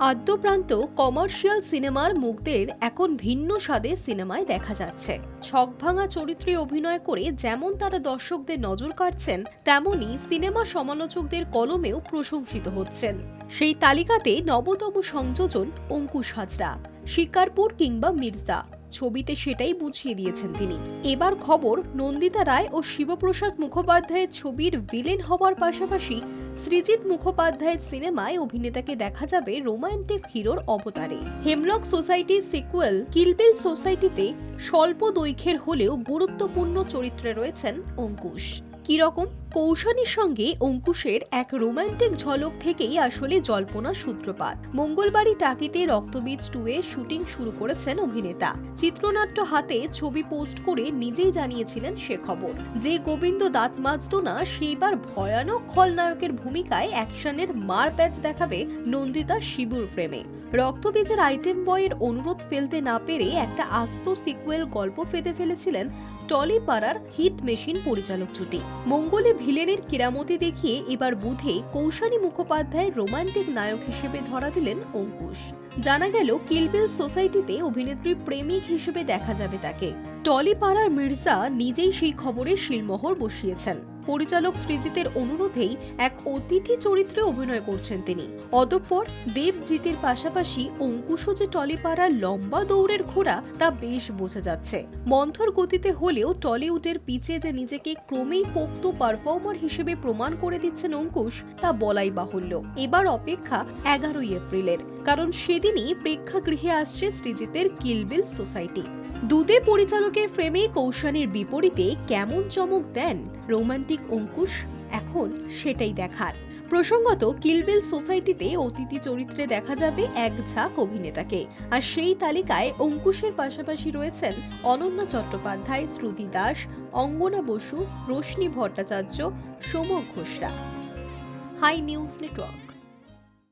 আদ্যপ্রান্ত commercial সিনেমার মুখদের এখন ভিন্ন স্বাদে সিনেমায় দেখা যাচ্ছে। ছকভাঙা চরিত্রে অভিনয় করে যেমন তারা দর্শকদের নজর কাটছেন তেমনি সিনেমা সমালোচকদের কলমেও প্রশংসিত হচ্ছেন। সেই তালিকাতে নবতম সংযোজন অঙ্কুশ হাজরা, শিকারপুর কিংবা মির্জা। ছবিতে সেটাই বুঝিয়ে দিয়েছেন তিনি। এবার খবর নন্দিতা রায় ও শিবপ্রসাদ মুখোপাধ্যায়ের ছবির ভিলেন হওয়ার পাশাপাশি সৃজিত মুখোপাধ্যায়ের সিনেমায় অভিনেতাকে দেখা যাবে রোমান্টিক হিরোর অবতারে। হেমলক সোসাইটির সিকুয়েল কিলবিল সোসাইটিতে স্বল্প দৈর্ঘ্যের হলেও গুরুত্বপূর্ণ চরিত্রে রয়েছেন অঙ্কুশ। কীরকম? কৌশানীর সঙ্গে অঙ্কুশের এক রোমান্টিক ঝলক থেকেই আসলে জল্পনা সূত্রপাত। মঙ্গলবারই টাকিতে রক্তবীজ টু এর শুটিং শুরু করেছেন অভিনেতা। চিত্রনাট্য হাতে ছবি পোস্ট করে নিজেই জানিয়েছিলেন সে খবর। যে গোবিন্দ দাঁত মাজত না, সেইবার ভয়ানক খলনায়কের ভূমিকায় অ্যাকশনের মার প্যাচ দেখাবে নন্দিতা শিবুর ফ্রেমে রক্তবীজের আইটেম বয়ের অনুরোধ ফেলতে না পেরে একটা আস্ত সিকুয়েল গল্প ফেঁদে ফেলেছিলেন টলিপাড়ার হিট মেশিন পরিচালক জুটি। মঙ্গলে ভিলেনের কেরামতি দেখিয়ে এবার বুধে কৌশানী মুখোপাধ্যায়ের রোমান্টিক নায়ক হিসেবে ধরা দিলেন অঙ্কুশ। জানা গেল কিলবিল সোসাইটিতে অভিনেত্রী প্রেমিক হিসেবে দেখা যাবে তাকে। টলিপাড়ার মির্জা নিজেই সেই খবরে শিলমোহর বসিয়েছেন। পরিচালক সৃজিতের অনুরোধেই এক অতিথি চরিত্রে অভিনয় করছেন তিনি। অতঃপর দেবজিতের পাশাপাশি অঙ্কুশও যে টলিপাড়ার লম্বা দৌড়ের ঘোড়া তা বেশ বোঝা যাচ্ছে। মন্থর গতিতে হলেও টলিউডের পিচে যে নিজেকে ক্রমেই পোক্ত পারফর্মার হিসেবে প্রমাণ করে দিচ্ছেন অঙ্কুশ, তা বলাই বাহুল্য। এবার অপেক্ষা এগারোই এপ্রিলের। কারণ সেদিনই প্রেক্ষাগৃহে আসছে শ্রীজিতের কিলবিল সোসাইটি। দুদে পরিচালকের ফ্রেমে কৌশানের বিপরীতে কেমন চমক দেন রোমান্টিক অঙ্কুশ? এখন সেটাই দেখার। প্রসঙ্গত কিলবিল সোসাইটিতে অতিথি চরিত্রে দেখা যাবে এক ঝাঁক অভিনেতাকে। আর সেই তালিকায় অঙ্কুশের পাশাপাশি রয়েছেন Ananya Chattopadhyay, Shruti Das, Angana Basu Roshni Bhattacharya, Somak ঘোষরা। Hi news network.